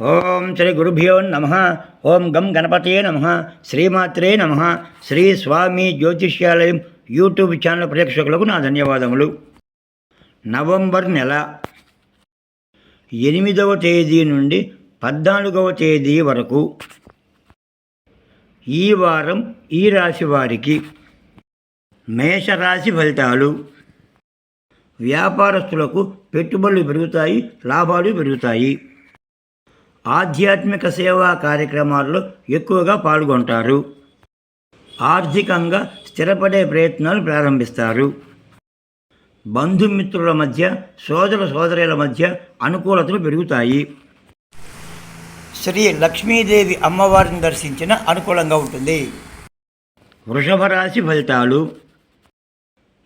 ఓం శ్రీ గురుభ్యో నమ. ఓం గం గణపతయే నమ. శ్రీమాత్రే నమ. శ్రీ స్వామి జ్యోతిష్యాలయం యూట్యూబ్ ఛానల్ ప్రేక్షకులకు నా ధన్యవాదములు. నవంబర్ నెల ఎనిమిదవ తేదీ నుండి పద్నాలుగవ తేదీ వరకు ఈ వారం ఈ రాశి వారికి మేషరాశి ఫలితాలు వ్యాపారస్తులకు పెట్టుబడులు పెరుగుతాయి లాభాలు పెరుగుతాయి. ఆధ్యాత్మిక సేవా కార్యక్రమాల్లో ఎక్కువగా పాల్గొంటారు. ఆర్థికంగా స్థిరపడే ప్రయత్నాలు ప్రారంభిస్తారు. బంధుమిత్రుల మధ్య సోదర సోదరుల మధ్య అనుకూలతలు పెరుగుతాయి. శ్రీ లక్ష్మీదేవి అమ్మవారిని దర్శించిన అనుకూలంగా ఉంటుంది. వృషభ రాశి ఫలితాలు.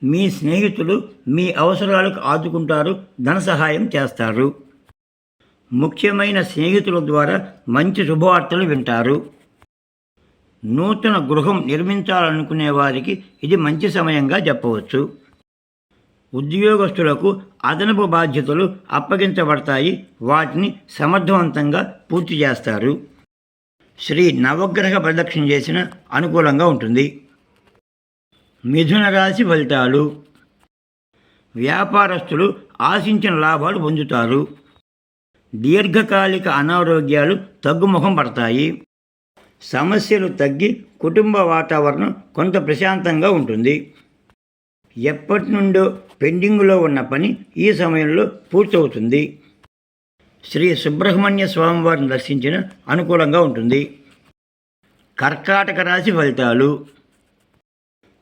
మీ స్నేహితులు మీ అవసరాలకు ఆదుకుంటారు ధన సహాయం చేస్తారు. ముఖ్యమైన స్నేహితుల ద్వారా మంచి శుభవార్తలు వింటారు. నూతన గృహం నిర్మించాలనుకునే వారికి ఇది మంచి సమయంగా చెప్పవచ్చు. ఉద్యోగస్తులకు అదనపు బాధ్యతలు అప్పగించబడతాయి. వాటిని సమర్థవంతంగా పూర్తి చేస్తారు. శ్రీ నవగ్రహ ప్రదక్షిణ చేసిన అనుకూలంగా ఉంటుంది. మిథున రాశి ఫలితాలు. వ్యాపారస్తులు ఆశించిన లాభాలు పొందుతారు. దీర్ఘకాలిక అనారోగ్యాలు తగ్గుముఖం పడతాయి. సమస్యలు తగ్గి కుటుంబ వాతావరణం కొంత ప్రశాంతంగా ఉంటుంది. ఎప్పటి నుండో పెండింగ్లో ఉన్న పని ఈ సమయంలో పూర్తవుతుంది. శ్రీ సుబ్రహ్మణ్య స్వామివారిని దర్శించిన అనుకూలంగా ఉంటుంది. కర్కాటక రాశి ఫలితాలు.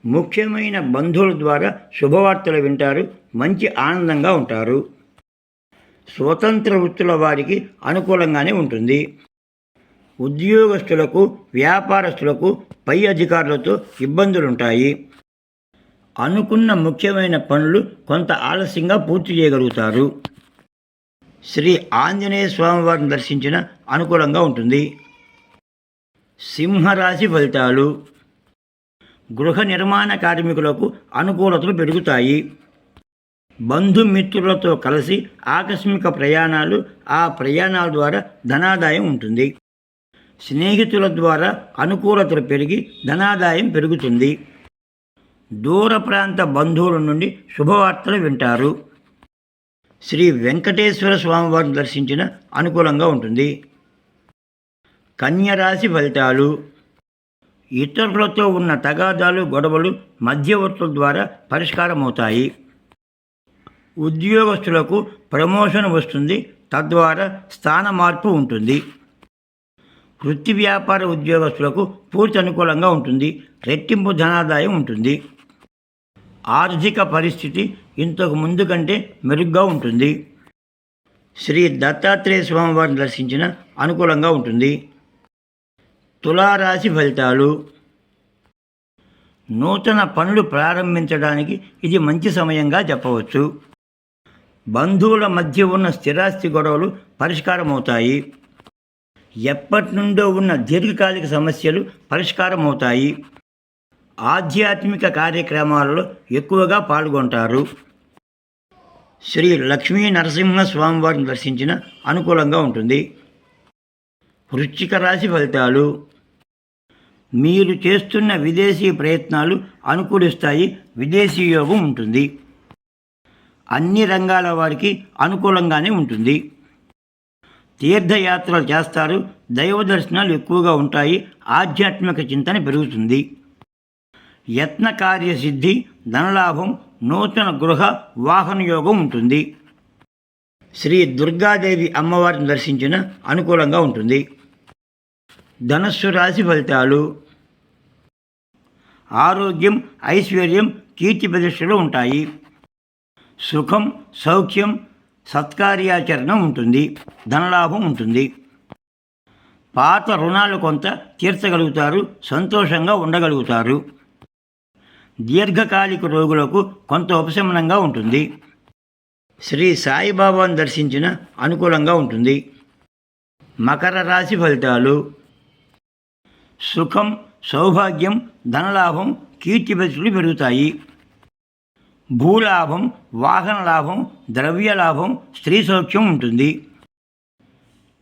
ముఖ్యమైన బంధువుల ద్వారా శుభవార్తలు వింటారు మంచి ఆనందంగా ఉంటారు. స్వతంత్ర వృత్తుల వారికి అనుకూలంగానే ఉంటుంది. ఉద్యోగస్తులకు వ్యాపారస్తులకు పై అధికారులతో ఇబ్బందులుంటాయి. అనుకున్న ముఖ్యమైన పనులు కొంత ఆలస్యంగా పూర్తి చేయగలుగుతారు. శ్రీ ఆంజనేయ స్వామివారిని దర్శించిన అనుకూలంగా ఉంటుంది. సింహరాశి ఫలితాలు. గృహ నిర్మాణ కార్మికులకు అనుకూలతలు పెరుగుతాయి. బంధుమిత్రులతో కలిసి ఆకస్మిక ప్రయాణాలు ఆ ప్రయాణాల ద్వారా ధనాదాయం ఉంటుంది. స్నేహితుల ద్వారా అనుకూలతలు పెరిగి ధనాదాయం పెరుగుతుంది. దూర ప్రాంత బంధువుల నుండి శుభవార్తలు వింటారు. శ్రీ వెంకటేశ్వర స్వామివారిని దర్శించిన అనుకూలంగా ఉంటుంది. కన్యరాశి ఫలితాలు. ఇతరులతో ఉన్న తగాదాలు గొడవలు మధ్యవర్తుల ద్వారా పరిష్కారమవుతాయి. ఉద్యోగస్తులకు ప్రమోషన్ వస్తుంది తద్వారా స్థాన మార్పు ఉంటుంది. వృత్తి వ్యాపార ఉద్యోగస్తులకు పూర్తి అనుకూలంగా ఉంటుంది రెట్టింపు ధనాదాయం ఉంటుంది. ఆర్థిక పరిస్థితి ఇంతకు ముందు కంటే మెరుగ్గా ఉంటుంది. శ్రీ దత్తాత్రేయ స్వామివారిని దర్శించిన అనుకూలంగా ఉంటుంది. తులారాశి ఫలితాలు. నూతన పనులు ప్రారంభించడానికి ఇది మంచి సమయంగా చెప్పవచ్చు. బంధువుల మధ్య ఉన్న స్థిరాస్తి గొడవలు పరిష్కారమవుతాయి. ఎప్పటి నుండో ఉన్న దీర్ఘకాలిక సమస్యలు పరిష్కారమవుతాయి. ఆధ్యాత్మిక కార్యక్రమాలలో ఎక్కువగా పాల్గొంటారు. శ్రీ లక్ష్మీ నరసింహ స్వామివారిని దర్శించిన అనుకూలంగా ఉంటుంది. వృశ్చిక రాశి ఫలితాలు. మీరు చేస్తున్న విదేశీ ప్రయత్నాలు అనుకూలిస్తాయి. విదేశీ యోగం ఉంటుంది. అన్ని రంగాల వారికి అనుకూలంగానే ఉంటుంది. తీర్థయాత్రలు చేస్తారు. దైవ దర్శనాలు ఎక్కువగా ఉంటాయి. ఆధ్యాత్మిక చింతన పెరుగుతుంది. యత్న కార్యసిద్ధి ధనలాభం నూతన గృహ వాహన యోగం ఉంటుంది. శ్రీ దుర్గాదేవి అమ్మవారిని దర్శించిన అనుకూలంగా ఉంటుంది. ధనస్సు రాశి ఫలితాలు. ఆరోగ్యం ఐశ్వర్యం కీర్తి ప్రతిష్టలు ఉంటాయి. సుఖం సౌఖ్యం సత్కార్యాచరణ ఉంటుంది ధనలాభం ఉంటుంది. పాత రుణాలు కొంత తీర్చగలుగుతారు సంతోషంగా ఉండగలుగుతారు. దీర్ఘకాలిక రోగులకు కొంత ఉపశమనంగా ఉంటుంది. శ్రీ సాయిబాబాను దర్శించిన అనుకూలంగా ఉంటుంది. మకర రాశి ఫలితాలు. సుఖం సౌభాగ్యం ధనలాభం కీర్తి పెరుగుతాయి. భూలాభం వాహన లాభం ద్రవ్య లాభం స్త్రీ సౌఖ్యం ఉంటుంది.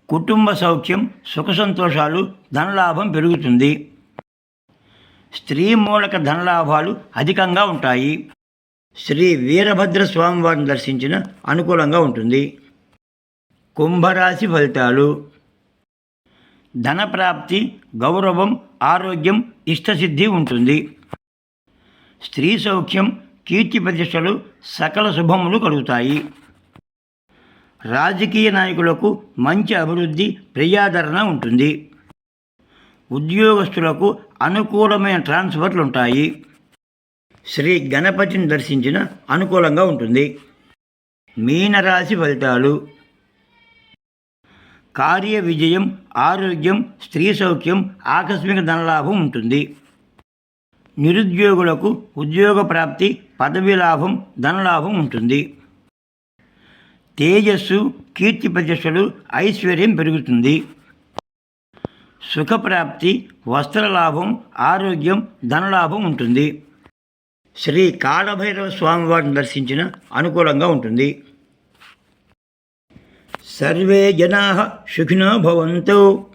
కుటుంబ సౌఖ్యం సుఖ సంతోషాలు ధనలాభం పెరుగుతుంది. స్త్రీ మూలక ధనలాభాలు అధికంగా ఉంటాయి. శ్రీ వీరభద్ర స్వామివారిని దర్శించిన అనుకూలంగా ఉంటుంది. కుంభరాశి ఫలితాలు. ధనప్రాప్తి గౌరవం ఆరోగ్యం ఇష్టసిద్ధి ఉంటుంది. స్త్రీ సౌఖ్యం కీర్తి ప్రతిష్టలు సకల శుభములు కలుగుతాయి. రాజకీయ నాయకులకు మంచి అభివృద్ధి ప్రజాదరణ ఉంటుంది. ఉద్యోగస్తులకు అనుకూలమైన ట్రాన్స్ఫర్లు ఉంటాయి. శ్రీ గణపతిని దర్శించిన అనుకూలంగా ఉంటుంది. మీనరాశి ఫలితాలు. కార్య విజయం ఆరోగ్యం స్త్రీ సౌఖ్యం ఆకస్మిక ధనలాభం ఉంటుంది. నిరుద్యోగులకు ఉద్యోగ ప్రాప్తి పదవి లాభం ధనలాభం ఉంటుంది. తేజస్సు కీర్తి ప్రతిష్టలు ఐశ్వర్యం పెరుగుతుంది. సుఖప్రాప్తి వస్త్రలాభం ఆరోగ్యం ధనలాభం ఉంటుంది. శ్రీ కాళభైరవ స్వామివారిని దర్శించిన అనుకూలంగా ఉంటుంది. సర్వే జనా సుఖినో భవంతు.